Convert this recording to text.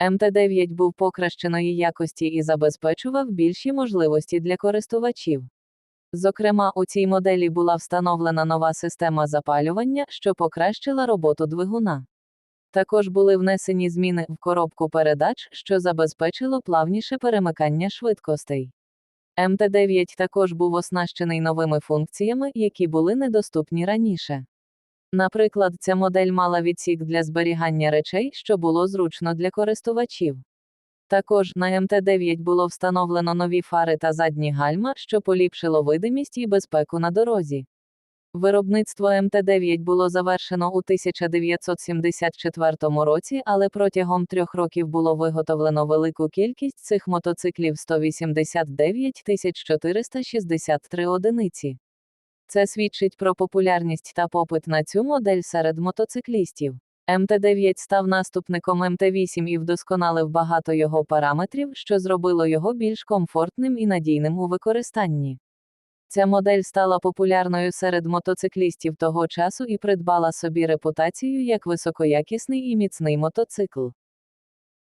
МТ-9 був покращеної якості і забезпечував більші можливості для користувачів. Зокрема, у цій моделі була встановлена нова система запалювання, що покращила роботу двигуна. Також були внесені зміни в коробку передач, що забезпечило плавніше перемикання швидкостей. МТ-9 також був оснащений новими функціями, які були недоступні раніше. Наприклад, ця модель мала відсік для зберігання речей, що було зручно для користувачів. Також на МТ-9 було встановлено нові фари та задні гальма, що поліпшило видимість і безпеку на дорозі. Виробництво МТ-9 було завершено у 1974 році, але протягом трьох років було виготовлено велику кількість цих мотоциклів 189 463 одиниці. Це свідчить про популярність та попит на цю модель серед мотоциклістів. МТ-9 став наступником МТ-8 і вдосконалив багато його параметрів, що зробило його більш комфортним і надійним у використанні. Ця модель стала популярною серед мотоциклістів того часу і придбала собі репутацію як високоякісний і міцний мотоцикл.